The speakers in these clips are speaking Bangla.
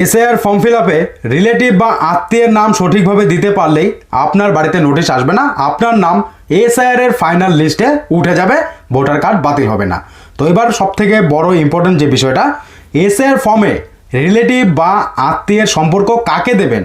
এসআইআর ফর্ম ফিল আপে রিলেটিভ বা আত্মীয়ের নাম সঠিকভাবে দিতে পারলেই আপনার বাড়িতে নোটিশ আসবে না। আপনার নাম এসআইআর এর ফাইনাল লিস্টে উঠে যাবে, ভোটার কার্ড বাতিল হবে না। তো এবার সব থেকে বড় ইম্পর্টেন্ট যে বিষয়টা, এসআইআর ফর্মে রিলেটিভ বা আত্মীয়ের সম্পর্ক কাকে দেবেন?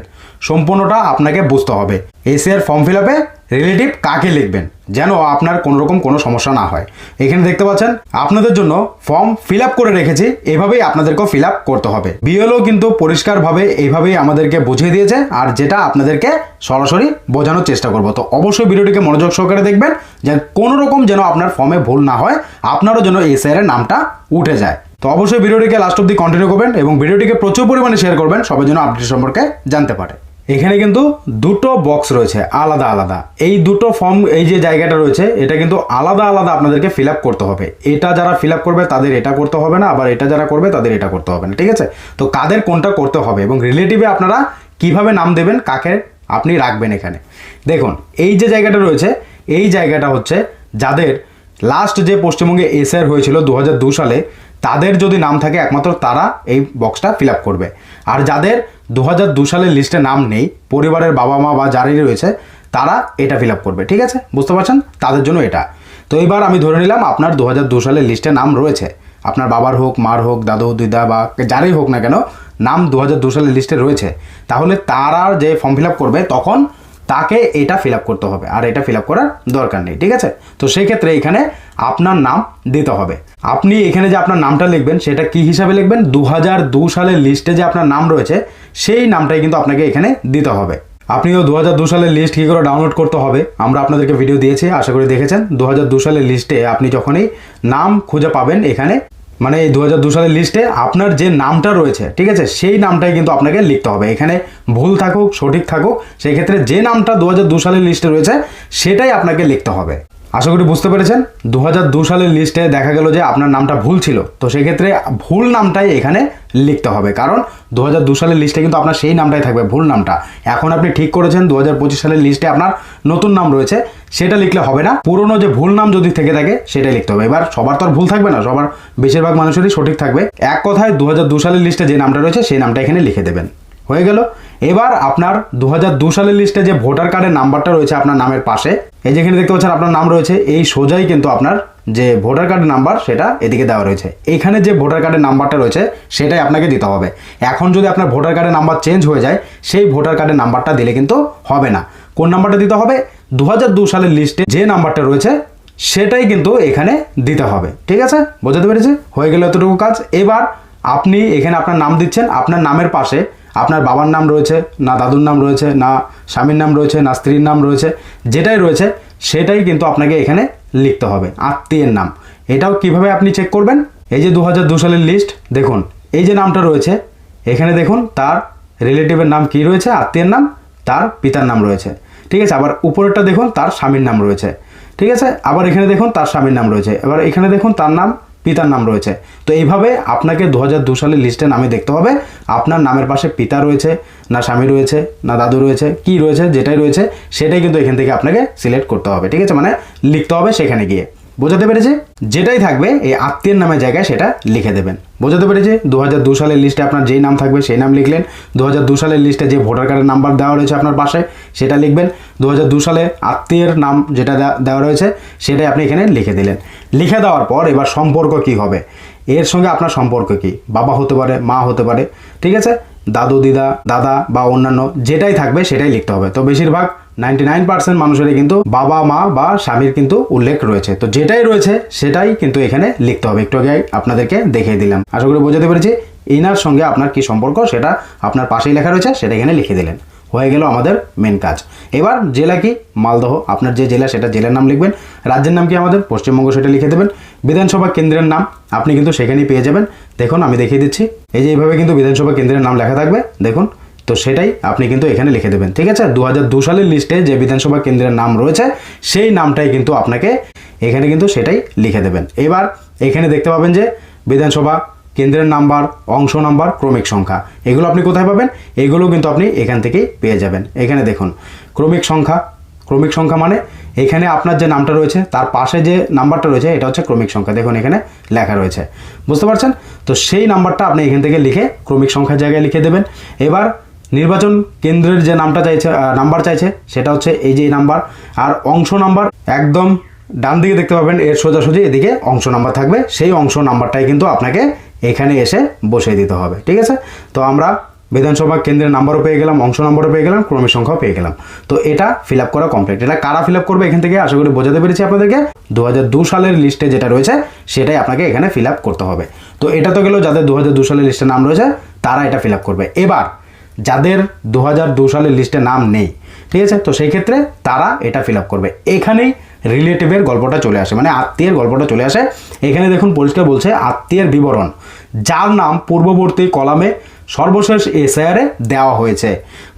সম্পূর্ণটা আপনাকে বুঝতে হবে। এসআইআর ফর্ম ফিল আপে রিলেটিভ কাকে লিখবেন? যেন আপনার কোনো রকম কোনো সমস্যা না হয়। এখানে দেখতে পাচ্ছেন, আপনাদের জন্য ফর্ম ফিল করে রেখেছি, এভাবেই আপনাদেরকেও ফিল করতে হবে। বিএলও কিন্তু পরিষ্কারভাবে এইভাবেই আমাদেরকে বুঝিয়ে দিয়েছে, আর যেটা আপনাদেরকে সরাসরি বোঝানোর চেষ্টা করব। তো অবশ্যই ভিডিওটিকে মনোযোগ সহকারে দেখবেন যে কোনো রকম যেন আপনার ফর্মে ভুল না হয়, আপনারও যেন এই এর নামটা উঠে যায়। তো অবশ্যই ভিডিওটিকে লাস্ট অব্দি কন্টিনিউ করবেন এবং ভিডিওটিকে প্রচুর পরিমাণে শেয়ার করবেন, সবাই যেন আপডেট সম্পর্কে জানতে পারে। এখানে কিন্তু দুটো বক্স রয়েছে, আলাদা আলাদা। এই দুটো ফর্ম এই যে জায়গাটা রয়েছে, এটা কিন্তু আলাদা আলাদা আপনাদেরকে ফিল করতে হবে। এটা যারা ফিল করবে, তাদের এটা করতে হবে না, আবার এটা যারা করবে, তাদের এটা করতে হবে না, ঠিক আছে? তো কাদের কোনটা করতে হবে এবং রিলেটিভে আপনারা কীভাবে নাম দেবেন, কাকে আপনি রাখবেন এখানে? দেখুন, এই যে জায়গাটা রয়েছে, এই জায়গাটা হচ্ছে যাদের লাস্ট যে পশ্চিমবঙ্গে এসআর হয়েছিল দু সালে, তাদের যদি নাম থাকে, একমাত্র তারা এই বক্সটা ফিল করবে। আর যাদের দু হাজার দু সালের লিস্টে নাম নেই, পরিবারের বাবা মা বা যারাই রয়েছে, তারা এটা ফিল আপ করবে, ঠিক আছে? বুঝতে পারছেন? তাদের জন্য এটা। তো এবার আমি ধরে নিলাম আপনার দু সালের লিস্টে নাম রয়েছে। আপনার বাবার হোক, মার হোক, দাদু, দিদা বা যারাই হোক না কেন, নাম দু সালের লিস্টে রয়েছে। তাহলে তারা যে ফর্ম ফিল আপ করবে, তখন তাকে এটা ফিল করতে হবে, আর এটা ফিল করার দরকার নেই, ঠিক আছে? তো সেই ক্ষেত্রে এখানে আপনার নাম দিতে হবে। আপনি এখানে যে আপনার নামটা লিখবেন, সেটা কি হিসাবে লিখবেন? দু সালের লিস্টে যে আপনার নাম রয়েছে, সেই নামটাই কিন্তু আপনাকে এখানে দিতে হবে। আপনিও দু হাজার দু সালের লিস্ট কী করে ডাউনলোড করতে হবে, আমরা আপনাদেরকে ভিডিও দিয়েছি, আশা করি দেখেছেন। দু দু সালের লিস্টে আপনি যখনই নাম খুঁজে পাবেন, এখানে মানে এই দু সালের লিস্টে আপনার যে নামটা রয়েছে, ঠিক আছে? সেই নামটাই কিন্তু আপনাকে লিখতে হবে। এখানে ভুল থাকুক, সঠিক থাকুক সেই ক্ষেত্রে যে নামটা দু সালের লিস্টে রয়েছে, সেটাই আপনাকে লিখতে হবে। আশা করি বুঝতে পেরেছেন। দু দু সালের লিস্টে দেখা গেল যে আপনার নামটা ভুল ছিল। তো সেক্ষেত্রে ভুল নামটাই এখানে লিখতে হবে। কারণ দু দু সালের লিস্টে কিন্তু আপনার সেই নামটাই থাকবে, ভুল নামটা। এখন আপনি ঠিক করেছেন দু হাজার পঁচিশ সালের লিস্টে আপনার নতুন নাম রয়েছে। সেটা লিখলে হবে না। পুরনো যে ভুল নাম যদি থেকে থাকে, সেটাই লিখতে হবে। এবার সবার তো আর ভুল থাকবে না, সবার বেশিরভাগ মানুষেরই সঠিক থাকবে। এক কথায় দু সালের লিস্টে যে নামটা রয়েছে, সেই নামটা এখানে লিখে দেবেন। হয়ে গেল। এবার আপনার দু হাজার দু সালের লিস্টে যে ভোটার কার্ডের নাম্বারটা রয়েছে আপনার নামের পাশে, এই যেখানে দেখতে পাচ্ছেন আপনার নাম রয়েছে, এই সোজাই কিন্তু আপনার যে ভোটার কার্ডের নাম্বার সেটা এদিকে দেওয়া রয়েছে। এখানে যে ভোটার কার্ডের নাম্বারটা রয়েছে, সেটাই আপনাকে দিতে হবে। এখন যদি আপনার ভোটার কার্ডের নাম্বার চেঞ্জ হয়ে যায়, সেই ভোটার কার্ডের নাম্বারটা দিলে কিন্তু হবে না। কোন নাম্বারটা দিতে হবে? দু সালের লিস্টে যে নাম্বারটা রয়েছে, সেটাই কিন্তু এখানে দিতে হবে। ঠিক আছে? বোঝাতে পেরেছি? হয়ে গেল এতটুকু কাজ। এবার আপনি এখানে আপনার নাম দিচ্ছেন, আপনার নামের পাশে আপনার বাবার নাম রয়েছে, না দাদুর নাম রয়েছে, না স্বামীর নাম রয়েছে, না স্ত্রীর নাম রয়েছে, যেটাই রয়েছে সেটাই কিন্তু আপনাকে এখানে লিখতে হবে, আত্মীয়ের নাম। এটাও কীভাবে আপনি চেক করবেন? এই যে দু সালের লিস্ট দেখুন, এই যে নামটা রয়েছে, এখানে দেখুন, তার রিলেটিভের নাম কি রয়েছে, আত্মীয়ের নাম, তার পিতার নাম রয়েছে। ঠিক আছে, আবার উপরেরটা দেখুন, তার স্বামীর নাম রয়েছে। ঠিক আছে, আবার এখানে দেখুন, তার স্বামীর নাম রয়েছে। এবার এখানে দেখুন, তার নাম পিতার নাম রয়েছে। তো এইভাবে আপনাকে দু হাজার দু সালের লিস্টে নামে দেখতে হবে। আপনার নামের পাশে পিতা রয়েছে, না স্বামী রয়েছে, না দাদু রয়েছে, কি রয়েছে, যেটাই রয়েছে, সেটাই কিন্তু এখান থেকে আপনাকে সিলেক্ট করতে হবে। ঠিক আছে? মানে লিখতে হবে সেখানে গিয়ে। বোঝাতে পেরেছি? যেটাই থাকবে, এই আত্মীয়ের নামের জায়গায় সেটা লিখে দেবেন। বোঝাতে পেরেছি? দু হাজার দু সালের লিস্টে আপনার যেই নাম থাকবে, সেই নাম লিখলেন। দু হাজার দু সালের লিস্টে যে ভোটার কার্ডের নাম্বার দেওয়া রয়েছে আপনার পাশে, সেটা লিখবেন। দু হাজার দু সালে আত্মীয়ের নাম যেটা দেওয়া- দেওয়া রয়েছে, সেটাই আপনি এখানে লিখে দিলেন। লিখে দেওয়ার পর এবার সম্পর্ক কি হবে? এর সঙ্গে আপনার সম্পর্ক কি? বাবা হতে পারে, মা হতে পারে, ঠিক আছে? দাদু, দিদা, দাদা বা অন্যান্য যেটাই থাকবে, সেটাই লিখতে হবে। তো বেশিরভাগ নাইনটি নাইন পার্সেন্ট মানুষেরই কিন্তু বাবা, মা বা স্বামীর কিন্তু উল্লেখ রয়েছে। তো যেটাই রয়েছে, সেটাই কিন্তু এখানে লিখতে হবে। একটু আগে আপনাদেরকে দেখিয়ে দিলাম। আশা করি বোঝাতে পেরেছি। এনার সঙ্গে আপনার কি সম্পর্ক, সেটা আপনার পাশেই লেখা রয়েছে, সেটা এখানে লিখে দিলেন। হয়ে গেল আমাদের মেন কাজ। এবার জেলা কি? মালদহ। আপনার যে জেলা, সেটা জেলার নাম লিখবেন। রাজ্যের নাম কি আমাদের? পশ্চিমবঙ্গ সেটা লিখে দেবেন। বিধানসভা কেন্দ্রের নাম আপনি কিন্তু সেখানেই পেয়ে যাবেন। দেখুন, আমি দেখিয়ে দিচ্ছি। এই যে এইভাবে কিন্তু বিধানসভা কেন্দ্রের নাম লেখা থাকবে। দেখুন তো সেটাই আপনি কিন্তু এখানে লিখে দেবেন, ঠিক আছে? দু সালের লিস্টে যে বিধানসভা কেন্দ্রের নাম রয়েছে, সেই নামটাই কিন্তু আপনাকে এখানে কিন্তু সেটাই লিখে দেবেন। এবার এখানে দেখতে পাবেন যে বিধানসভা কেন্দ্রের নাম্বার, অংশ নাম্বার, ক্রমিক সংখ্যা, এগুলো আপনি কোথায় পাবেন? এগুলো কিন্তু আপনি এখান থেকেই পেয়ে যাবেন। এখানে দেখুন, ক্রমিক সংখ্যা ক্রমিক সংখ্যা মানে এখানে আপনার যে নামটা রয়েছে, তার পাশে যে নাম্বারটা রয়েছে, এটা হচ্ছে ক্রমিক সংখ্যা। দেখুন, এখানে লেখা রয়েছে। বুঝতে পারছেন? তো সেই নাম্বারটা আপনি এখান থেকে লিখে ক্রমিক সংখ্যার জায়গায় লিখে দেবেন। এবার নির্বাচন কেন্দ্রের যে নামটা চাইছে নাম্বার চাইছে, সেটা হচ্ছে এই যে নাম্বার আর অংশ নাম্বার একদম ডান দিকে দেখতে পাবেন, এর সোজাসুজি এদিকে অংশ নাম্বার থাকবে। সেই অংশ নাম্বারটাই কিন্তু আপনাকে এখানে এসে বসিয়ে দিতে হবে, ঠিক আছে? তো আমরা বিধানসভা কেন্দ্রের নাম্বারও পেয়ে গেলাম, অংশ নাম্বারও পেয়ে গেলাম ক্রমিক সংখ্যাও পেয়ে গেলাম। তো এটা ফিল আপ করা কমপ্লিট এটা কারা ফিল আপ করবে এখান থেকে আশা করি বোঝাতে পেরেছি আপনাদেরকে। দু হাজার দু সালের লিস্টে যেটা রয়েছে, সেটাই আপনাকে এখানে ফিল আপ করতে হবে। তো এটা তো গেল যাদের দু সালের লিস্টে নাম রয়েছে, তারা এটা ফিল আপ করবে। এবার যাদের দু সালের লিস্টে নাম নেই, ঠিক আছে? তো সেই ক্ষেত্রে তারা এটা ফিল আপ করবে। এখানেই রিলেটিভের গল্পটা চলে আসে মানে আত্মীয়ের গল্পটা চলে আসে। এখানে দেখুন, পরিষ্কার বলছে, আত্মীয়ের বিবরণ, যার নাম পূর্ববর্তী কলামে সর্বশেষ এসআইআরে দেওয়া হয়েছে।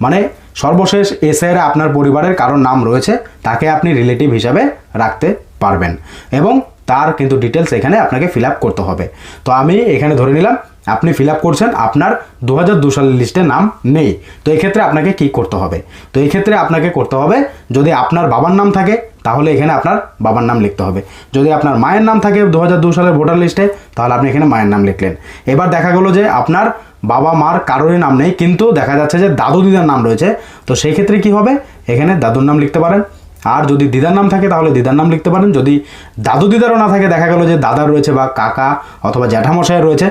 মানে সর্বশেষ এসআইআরে আপনার পরিবারের কারোর নাম রয়েছে, তাকে আপনি রিলেটিভ হিসাবে রাখতে পারবেন। এবং তার কিন্তু ডিটেলস এখানে আপনাকে ফিল করতে হবে। তো আমি এখানে ধরে নিলাম আপনি ফিল আপ করছেন, আপনার দু হাজার দু সালের লিস্টে নাম নেই। তো এক্ষেত্রে আপনাকে কি করতে হবে? তো এই ক্ষেত্রে আপনাকে করতে হবে, যদি আপনার বাবার নাম থাকে, তাহলে এখানে আপনার বাবার নাম লিখতে হবে। যদি আপনার মায়ের নাম থাকে দু হাজার দু সালের ভোটার লিস্টে তাহলে আপনি এখানে মায়ের নাম লিখলেন। এবার দেখা গেলো যে আপনার বাবা মার কারোরই নাম নেই, কিন্তু দেখা যাচ্ছে যে দাদু দিদার নাম রয়েছে। তো সেই ক্ষেত্রে কি হবে? এখানে দাদুর নাম লিখতে পারেন। আর যদি দিদার নাম থাকে, তাহলে দিদার নাম লিখতে পারেন। যদি দাদু দিদারও না থাকে, দেখা গেল যে দাদা রয়েছে বা কাকা অথবা জ্যাঠামশাই রয়েছে,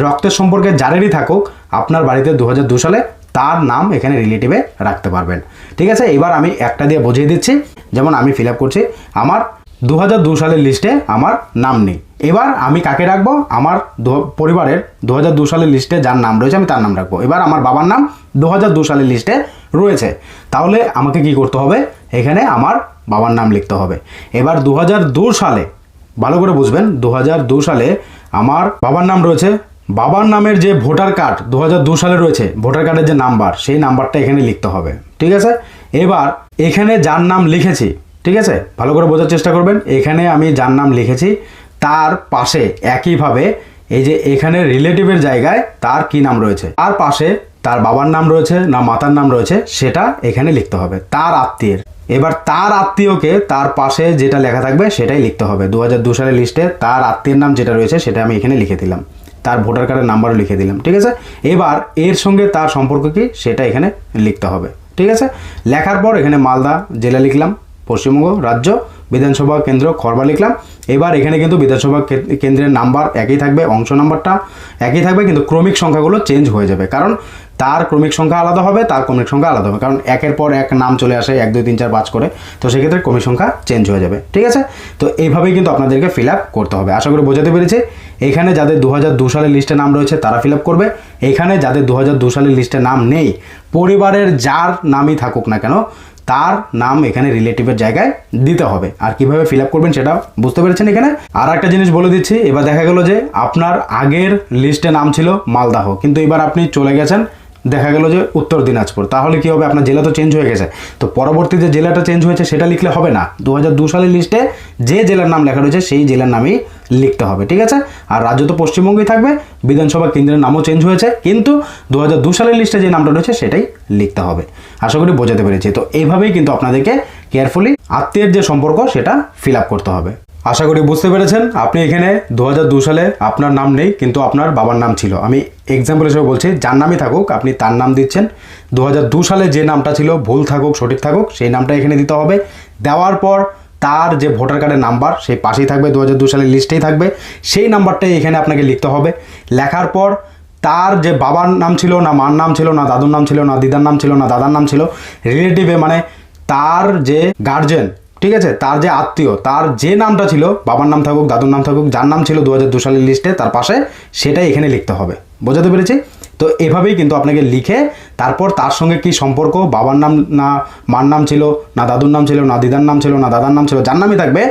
রক্তের সম্পর্কে যারেরই থাকুক, আপনার বাড়িতে দু সালে তার নাম এখানে রিলেটিভে রাখতে পারবেন। ঠিক আছে? এবার আমি একটা দিয়ে বুঝিয়ে দিচ্ছি। যেমন আমি ফিল করছি, আমার দু সালের লিস্টে আমার নাম নেই। এবার আমি কাকে রাখব? আমার পরিবারের দু- হাজার দু সালের লিস্টে যার নাম রয়েছে আমি তার নাম রাখব। এবার আমার বাবার নাম দু হাজার দু সালের লিস্টে রয়েছে। তাহলে আমাকে কি করতে হবে? এখানে আমার বাবার নাম লিখতে হবে। এবার দু হাজার দু সালে, ভালো করে বুঝবেন, দু হাজার দু সালে আমার বাবার নাম রয়েছে। বাবার নামের যে ভোটার কার্ড দু হাজার দু সালে রয়েছে, ভোটার কার্ডের যে নাম্বার, সেই নাম্বারটা এখানে লিখতে হবে। ঠিক আছে? এবার এখানে যার নাম লিখেছি, ঠিক আছে? ভালো করে বোঝার চেষ্টা করবেন। এখানে আমি যার নাম লিখেছি তার পাশে একইভাবে এই যে এখানে রিলেটিভের জায়গায় তার কি নাম রয়েছে? তার পাশে তার বাবার নাম রয়েছে না মাতার নাম রয়েছে সেটা এখানে লিখতে হবে। তার আত্মীয়ের। এবার তার আত্মীয়কে তার পাশে যেটা লেখা থাকবে সেটাই লিখতে হবে। দু সালের লিস্টে তার আত্মীয়ের নাম যেটা রয়েছে সেটা আমি এখানে লিখে দিলাম। তার ভোটার কার্ডের নাম্বারও লিখে দিলাম। ঠিক আছে? এবার এর সঙ্গে তার সম্পর্ক কি সেটা এখানে লিখতে হবে। ঠিক আছে? লেখার পর এখানে মালদা জেলা লিখলাম, পশ্চিমবঙ্গ রাজ্য বিধানসভা কেন্দ্র খরবা লিখলাম। এবার এখানে কিন্তু বিধানসভা কেন্দ্রের নাম্বার একই থাকবে, অংশ নাম্বারটা একই থাকবে, কিন্তু ক্রমিক সংখ্যাগুলো চেঞ্জ হয়ে যাবে। কারণ তার ক্রমিক সংখ্যা আলাদা হবে, তার ক্রমিক সংখ্যা আলাদা হবে। কারণ একের পর এক নাম চলে আসে, এক, দুই, তিন, চার, পাঁচ করে, তো সেক্ষেত্রে ক্রমিক সংখ্যা চেঞ্জ হয়ে যাবে। ঠিক আছে? তো এইভাবেই কিন্তু আপনাদেরকে ফিল আপ করতে হবে। আশা করি বোঝাতে পেরেছি। এখানে যাদের দু সালের লিস্টে নাম রয়েছে, তারা ফিল করবে। এখানে যাদের দু সালের লিস্টে নাম নেই, পরিবারের যার নামই থাকুক না কেন, তার নাম এখানে রিলেটিভের জায়গায় দিতে হবে। আর কীভাবে ফিল করবেন সেটা বুঝতে পেরেছেন এখানে? আর একটা জিনিস বলে দিচ্ছি, এবার দেখা গেল যে আপনার আগের লিস্টে নাম ছিল মালদাহ, কিন্তু এবার আপনি চলে গেছেন, দেখা গেল যে উত্তর দিনাজপুর। তাহলে কি হবে? আপনার জেলা তো চেঞ্জ হয়ে গেছে। তো পরবর্তী যে জেলাটা চেঞ্জ হয়েছে, সেটা লিখলে হবে না। দু সালের লিস্টে যে জেলার নাম লেখা রয়েছে, সেই জেলার নামই লিখতে হবে, ঠিক আছে? আর রাজ্য তো পশ্চিমবঙ্গেই থাকবে, বিধানসভা কেন্দ্রের নামও চেঞ্জ হয়েছে, কিন্তু দু সালের লিস্টে যে নামটা রয়েছে সেটাই লিখতে হবে। আশা করি বোঝাতে পেরেছি। তো এইভাবেই কিন্তু আপনাদেরকে কেয়ারফুলি আত্মীয়ের যে সম্পর্ক, সেটা ফিল করতে হবে। আশা করি বুঝতে পেরেছেন, আপনি এখানে দু সালে আপনার নাম নেই, কিন্তু আপনার বাবার নাম ছিল। আমি এক্সাম্পল হিসেবে বলছি, যার নামই থাকুক, আপনি তার নাম দিচ্ছেন। দু সালে যে নামটা ছিল, ভুল থাকুক, সঠিক থাকুক, সেই নামটা এখানে দিতে হবে। দেওয়ার পর তার যে ভোটার কার্ডের নাম্বার, সেই পাশেই থাকবে দু হাজার দু সালের লিস্টেই থাকবে। সেই নাম্বারটাই এখানে আপনাকে লিখতে হবে। লেখার পর তার যে বাবার নাম ছিল, না মার নাম ছিল, না দাদুর নাম ছিল, না দিদার নাম ছিল, না দাদার নাম ছিল রিলেটিভে মানে তার যে গার্জেন ঠিক আছে? তার যে আত্মীয়, তার যে নামটা ছিল, বাবার নাম থাকুক, দাদুর নাম থাকুক, যার নাম ছিল দু হাজার দু সালের লিস্টে, তার পাশে সেটাই এখানে লিখতে হবে। বোঝাতে পেরেছি? তো এভাবেই কিন্তু আপনাকে লিখে তারপর তার সঙ্গে কি সম্পর্ক? বাবার নাম না মার নাম ছিল? না দাদুর নাম ছিল? না দিদার নাম ছিল? না দাদার নাম ছিল? যার নামই থাকবে,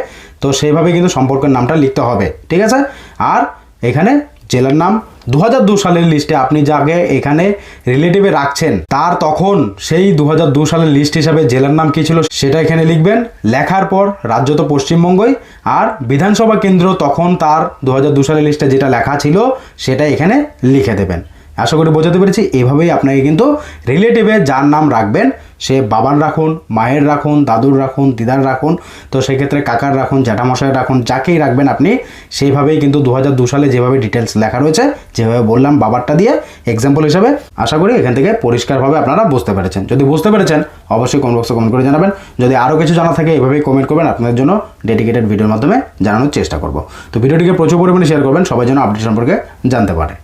তো সেইভাবে কিন্তু সম্পর্কের নামটা লিখতে হবে, ঠিক আছে? আর এখানে জেলার নাম দু সালের লিস্টে আপনি যাকে এখানে রিলেটিভে রাখছেন, তার তখন সেই দু সালের লিস্ট হিসাবে জেলার নাম কী ছিল সেটা এখানে লিখবেন। লেখার পর রাজ্য তো পশ্চিমবঙ্গই, আর বিধানসভা কেন্দ্র তখন তার দু সালের লিস্টে যেটা লেখা ছিল সেটা এখানে লিখে দেবেন। আশা করি বোঝাতে পেরেছি। এভাবেই আপনাকে কিন্তু রিলেটিভে যার নাম রাখবেন, সে বাবার রাখুন, মায়ের রাখুন, দাদুর রাখুন, দিদার রাখুন, তো সেক্ষেত্রে কাকার রাখুন জ্যাঠামশাই রাখুন, যাকেই রাখবেন আপনি, সেইভাবেই কিন্তু দু সালে যেভাবে ডিটেলস লেখা রয়েছে, যেভাবে বললাম বাবারটা দিয়ে এক্সাম্পল হিসাবে, আশা করি এখান থেকে পরিষ্কারভাবে আপনারা বুঝতে পেরেছেন। যদি বুঝতে পেরেছেন, অবশ্যই কমেন্ট বক্সে কমেন্ট করে জানাবেন। যদি আরও কিছু জানা থাকে, এভাবেই কমেন্ট করবেন, আপনাদের জন্য ডেডিকেটেড ভিডিওর মাধ্যমে জানানোর চেষ্টা করব। তো ভিডিওটিকে প্রচুর পরিমাণে শেয়ার করবেন, সবাই যেন আপডেট সম্পর্কে জানতে পারে।